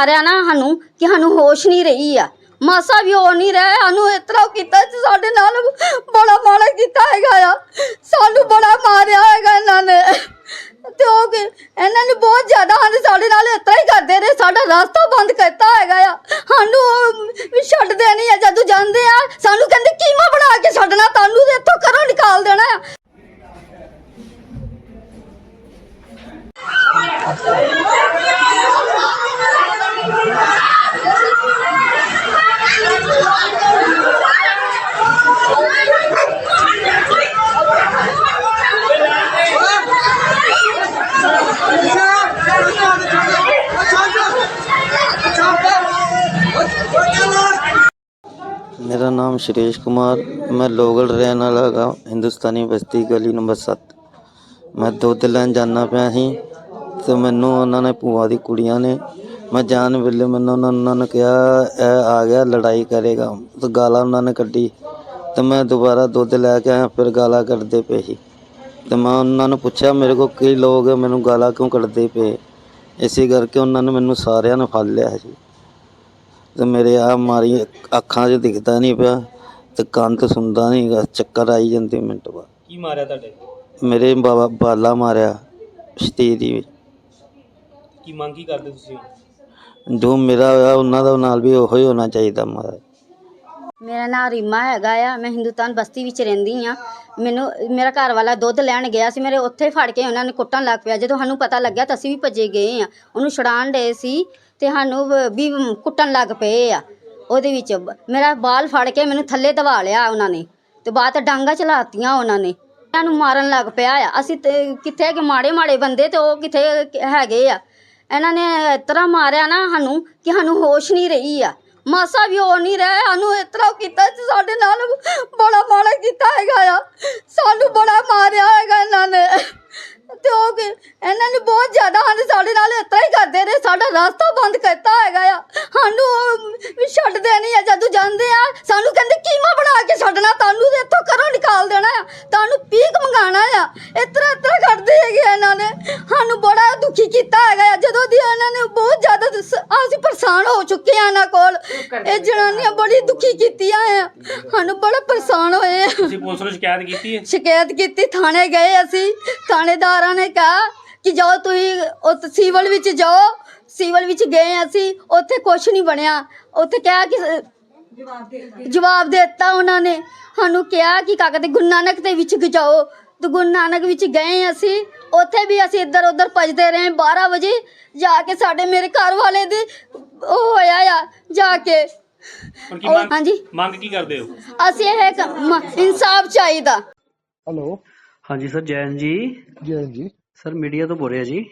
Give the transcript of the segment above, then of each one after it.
ਮਾਰਿਆ ਨਾ ਸਾਨੂੰ ਕਿ ਸਾਨੂੰ ਹੋਸ਼ ਨਹੀਂ ਰਹੀ ਆ। ਮਾਸਾ ਵੀ ਹੋ ਨਹੀਂ ਰਿਹਾ, ਸਾਨੂੰ ਇਸ ਕੀਤਾ ਜੀ ਸਾਡੇ ਨਾਲ ਬੜਾ ਮਾੜਾ ਕੀਤਾ ਹੈਗਾ ਆ। ਸਾਨੂੰ ਬੜਾ ਮਾਰਿਆ ਹੈਗਾ ਇਹਨਾਂ ਨੇ। ਤੇ ਉਹ ਇਹਨਾਂ ਨੇ ਬਹੁਤ ਜ਼ਿਆਦਾ ਹਨ ਸਾਡੇ ਨਾਲ ਇਸ ਹੀ ਕਰਦੇ ਰਹੇ, ਸਾਡਾ ਰਸਤਾ ਬੰਦ ਕਰਤਾ ਹੈਗਾ ਆ। ਸਾਨੂੰ ਉਹ ਛੱਡਦੇ ਨਹੀਂ ਆ, ਜਦੋਂ ਜਾਂਦੇ ਆ, ਸਾਨੂੰ ਕਹਿੰਦੇ ਕੀਮਾ ਬਣਾ ਕੇ ਛੱਡਣਾ ਤੁਹਾਨੂੰ ਇੱਥੋਂ ਘਰੋਂ ਨਿਕਾਲ ਦੇਣਾ ਆ। ਮੇਰਾ ਨਾਮ ਸ਼੍ਰੇਸ਼ ਕੁਮਾਰ, ਮੈਂ ਲੋਗਲ ਰਹਿਣ ਵਾਲਾ ਹੈਗਾ, ਹਿੰਦੁਸਤਾਨੀ ਬਸਤੀ ਗਲੀ ਨੰਬਰ 7 ਮੈਂ ਦੁੱਧ ਲੈਣ ਜਾਣਾ ਪਿਆ ਸੀ ਤੇ ਮੈਨੂੰ ਉਹਨਾਂ ਨੇ ਭੂਆ ਦੀ ਕੁੜੀਆਂ ਨੇ, ਮੈਂ ਜਾਣ ਵੇਲੇ ਮੈਨੂੰ ਉਹਨਾਂ ਉਹਨਾਂ ਨੇ ਕਿਹਾ, ਇਹ ਆ ਗਿਆ, ਲੜਾਈ ਕਰੇਗਾ। ਤੇ ਗਾਲਾਂ ਉਹਨਾਂ ਨੇ ਕੱਢੀ ਤੇ ਮੈਂ ਦੁਬਾਰਾ ਦੁੱਧ ਲੈ ਕੇ ਆਇਆ, ਫਿਰ ਗਾਲਾਂ ਕੱਢਦੇ ਪਏ ਸੀ। ਤੇ ਮੈਂ ਉਹਨਾਂ ਨੂੰ ਪੁੱਛਿਆ, ਮੇਰੇ ਕੋਲ ਕਈ ਲੋਕ ਮੈਨੂੰ ਗਾਲਾਂ ਕਿਉਂ ਕੱਢਦੇ ਪਏ? ਇਸੇ ਕਰਕੇ ਉਹਨਾਂ ਨੇ ਮੈਨੂੰ ਸਾਰਿਆਂ ਨੇ ਫੜ ਲਿਆ ਸੀ। ਤੇ ਮੇਰੇ ਆ ਮਾਰੀ ਅੱਖਾਂ 'ਚ ਦਿਖਦਾ ਨਹੀਂ ਪਿਆ ਤੇ ਕੰਨ ਤੋਂ ਸੁਣਦਾ ਨਹੀਂਗਾ ਚੱਕਰ ਆਈ ਜਾਂਦੇ ਮਿੰਟ ਬਾਅਦ। ਕੀ ਮਾਰਿਆ ਤੁਹਾਡੇ? ਮੇਰੇ ਬਾਬਾ ਬਾਲਾ ਮਾਰਿਆ ਸ਼ਤੀਰੀ ਵਿੱਚ। ਕੀ ਮੰਗ ਕੀ ਕਰਦੇ ਤੁਸੀਂ? ਜੋ ਮੇਰਾ ਹੋਇਆ ਉਹਨਾਂ ਦਾ ਨਾਲ ਵੀ ਉਹੋ ਹੀ ਹੋਣਾ ਚਾਹੀਦਾ ਮਾਰਾ ਮੇਰਾ ਨਾਮ ਰੀਮਾ ਹੈਗਾ ਆ, ਮੈਂ ਹਿੰਦੁਸਤਾਨ ਬਸਤੀ ਵਿੱਚ ਰਹਿੰਦੀ ਆ ਮੈਨੂੰ, ਮੇਰਾ ਘਰ ਵਾਲਾ ਦੁੱਧ ਲੈਣ ਗਿਆ ਸੀ, ਮੇਰੇ ਉੱਥੇ ਫੜ ਕੇ ਉਹਨਾਂ ਨੇ ਕੁੱਟਣ ਲੱਗ ਪਿਆ। ਜਦੋਂ ਸਾਨੂੰ ਪਤਾ ਲੱਗਿਆ ਤਾਂ ਅਸੀਂ ਵੀ ਭੱਜੇ ਗਏ ਆ ਉਹਨੂੰ ਛੁਡਾਉਣ ਡਏ ਸੀ ਤੇ ਸਾਨੂੰ ਵ- ਵੀ ਕੁੱਟਣ ਲੱਗ ਪਏ ਆ। ਉਹਦੇ ਵਿੱਚ ਬ- ਮੇਰਾ ਬਾਲ ਫੜ ਕੇ ਮੈਨੂੰ ਥੱਲੇ ਦਬਾ ਲਿਆ ਉਹਨਾਂ ਨੇ ਤੇ ਬਾਅਦ ਚ ਡਾਂਗਾ ਚਲਾਤੀਆਂ ਉਹਨਾਂ ਨੇ। ਇਹਨਾਂ ਨੂੰ ਮਾਰਨ ਲੱਗ ਪਿਆ ਆ। ਅਸੀਂ ਤੇ ਕਿੱਥੇ ਕਿ ਮਾੜੇ ਮਾੜੇ ਬੰਦੇ ਤੇ ਉਹ ਕਿੱਥੇ ਹੈਗੇ ਆ? ਇਹਨਾਂ ਨੇ ਇਸ ਤਰ੍ਹਾਂ ਮਾਰਿਆ ਨਾ ਸਾਨੂੰ ਕਿ ਸਾਨੂੰ ਹੋਸ਼ ਨਹੀਂ ਰਹੀ ਆ। ਮਾਸਾ ਵੀ ਹੋ ਨਹੀਂ ਰਿਹਾ, ਸਾਨੂੰ ਇਸ ਤਰ੍ਹਾਂ ਕੀਤਾ ਜੀ ਸਾਡੇ ਨਾਲ ਬੜਾ ਮਾੜਾ ਕੀਤਾ ਹੈਗਾ ਆ। ਸਾਨੂੰ ਬੜਾ ਮਾਰਿਆ ਹੈਗਾ ਇਹਨਾਂ ਨੇ। ਤੇ ਉਹ ਕਿ, ਇਹਨਾਂ ਨੇ ਬਹੁਤ ਜ਼ਿਆਦਾ ਹਨ ਸਾਡੇ ਨਾਲ ਇਸ ਤਰ੍ਹਾਂ ਹੀ ਕਰਦੇ ਰਹੇ, ਸਾਡਾ ਰਸਤਾ ਬੰਦ ਕਰਤਾ ਹੈਗਾ ਆ। ਸਾਨੂੰ ਉਹ ਵੀ ਛੱਡਦੇ ਨਹੀਂ ਆ, ਜਦੋਂ ਜਾਂਦੇ ਆ, ਸਾਨੂੰ ਕਹਿੰਦੇ ਕੀਮਾ ਬਣਾ ਕੇ ਛੱਡਣਾ ਤੁਹਾਨੂੰ ਤੇ ਇੱਥੋਂ ਘਰੋਂ ਨਿਕਾਲ ਦੇਣਾ ਆ, ਤੁਹਾਨੂੰ ਪੀਕ ਮੰਗਾਣਾ ਆ। ਇਸ ਤਰ੍ਹਾਂ ਇਸ ਤਰ੍ਹਾਂ ਕਰਦੇ ਹੈਗੇ ਆ ਇਹਨਾਂ ਨੇ। ਸਾਨੂੰ ਬੜਾ ਦੁਖੀ ਕੀਤਾ ਹੈਗਾ ਆ, ਜਦੋਂ ਦੀ ਇਹਨਾਂ ਨੇ ਬਹੁਤ ਅਸੀਂ ਪਰੇਸ਼ਾਨ ਹੋ ਚੁੱਕੇ ਆ ਇਹਨਾਂ ਕੋਲ। ਇਹ ਜਨਾਨੀਆਂ ਬੜੀ ਦੁਖੀ ਕੀਤੀਆਂ ਆ। ਸਾਨੂੰ ਬੜਾ ਪਰੇਸ਼ਾਨ ਹੋਏ ਆ। ਤੁਸੀਂ ਪੁਲਿਸ ਨੂੰ ਸ਼ਿਕਾਇਤ ਕੀਤੀ ਹੈ? ਸ਼ਿਕਾਇਤ ਕੀਤੀ ਥਾਣੇ ਗਏ ਅਸੀਂ। ਥਾਣੇਦਾਰਾਂ ਨੇ ਕਿਹਾ ਕਿ ਜਾਓ ਤੁਸੀਂ ਉਹ ਸਿਵਲ ਵਿੱਚ ਜਾਓ। ਸਿਵਲ ਵਿੱਚ ਗਏ ਅਸੀਂ ਉੱਥੇ ਕੁਝ ਨਹੀਂ ਬਣਿਆ। ਉੱਥੇ ਕਿਹਾ ਕਿ ਜਵਾਬ ਦੇ ਦਿੱਤਾ ਉਹਨਾਂ ਨੇ। ਸਾਨੂੰ ਕਿਹਾ ਕਿ ਕਾਕਾ ਤੇ ਗੁਰੂ ਨਾਨਕ ਦੇ ਵਿੱਚ ਜਾਓ। ਤੇ ਗੁਰੂ ਨਾਨਕ ਵਿੱਚ ਗਏ ਅਸੀਂ। ਉੱਥੇ ਵੀ ਅਸੀਂ ਇੱਧਰ ਉੱਧਰ ਭਜਦੇ ਰਹੇ 12 ਵਜੇ ਜਾ ਕੇ ਸਾਡੇ ਮੇਰੇ ਘਰ ਵਾਲੇ ਦੇ ਉਹ ਹੋਇਆ ਆ ਜਾ ਕੇ। ਹੁਣ ਕੀ ਉਹ- ਮੰਗ ਹਾਂਜੀ। ਮੰਗ ਕੀ ਕਰਦੇ ਹੋ? ਅਸੀਂ ਇਹ ਇਨਸਾਫ ਚਾਹੀਦਾ। ਹੈਲੋ। ਹਾਂਜੀ ਸਰ ਜੈਨ ਜੀ। ਜੀ ਹਾਂ ਜੀ। ਸਰ ਮੀਡੀਆ ਤੋਂ ਬੋਲ ਰਿਹਾ ਜੀ।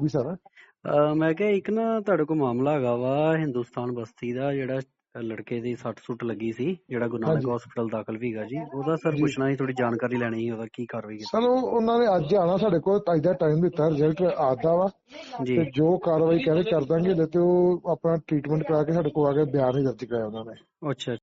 ਜੀ ਸਰ। ਅਹ ਮੈਂ ਕਿਹਾ ਇੱਕ ਨਾ ਤੁਹਾਡੇ ਕੋਲ ਮਾਮਲਾ ਹੈਗਾ ਵਾ ਹਿੰਦੁਸਤਾਨ ਬਸਤੀ ਦਾ ਜਿਹੜਾ ਲੜਕੇ ਦੀ ਸੱਟ ਸੁੱਟ ਲੱਗੀ ਸੀ ਜਿਹੜਾ ਗੁਰੂ ਨਾਨਕ। ਹਸਪੀਟਲ ਦਾਖਲ ਵੀ ਹੈਗਾ ਜੀ। ਉਹਦਾ ਸਰ। ਪੁੱਛਣਾ ਸੀ ਥੋੜੀ ਜਾਣਕਾਰੀ ਲੈਣੀ ਸੀ ਉਹਦਾ ਕੀ ਕਾਰਵਾਈ ਕੀਤੀ। ਸਰ ਉਹ ਉਹਨਾਂ ਨੇ ਅੱਜ ਆਣਾ ਸਾਡੇ ਕੋਲ ਅੱਜ ਦਾ ਟਾਈਮ ਦਿੱਤਾ ਰਿਜ਼ਲਟ ਆਦਾ ਵਾ। ਜੀ। ਤੇ ਜੋ ਕਾਰਵਾਈ ਕਹਿੰਦੇ ਕਰ ਦਾਂਗੇ ਤੇ ਉਹ ਆਪਣਾ ਟ੍ਰੀਟਮੈਂਟ ਕਰਾ ਕੇ ਸਾਡੇ ਕੋਲ ਆ ਕੇ ਬਿਆਨ ਹੀ ਦਰਜ ਕਰਾਇਆ ਉਹਨਾਂ ਨੇ। ਅੱਛਾ।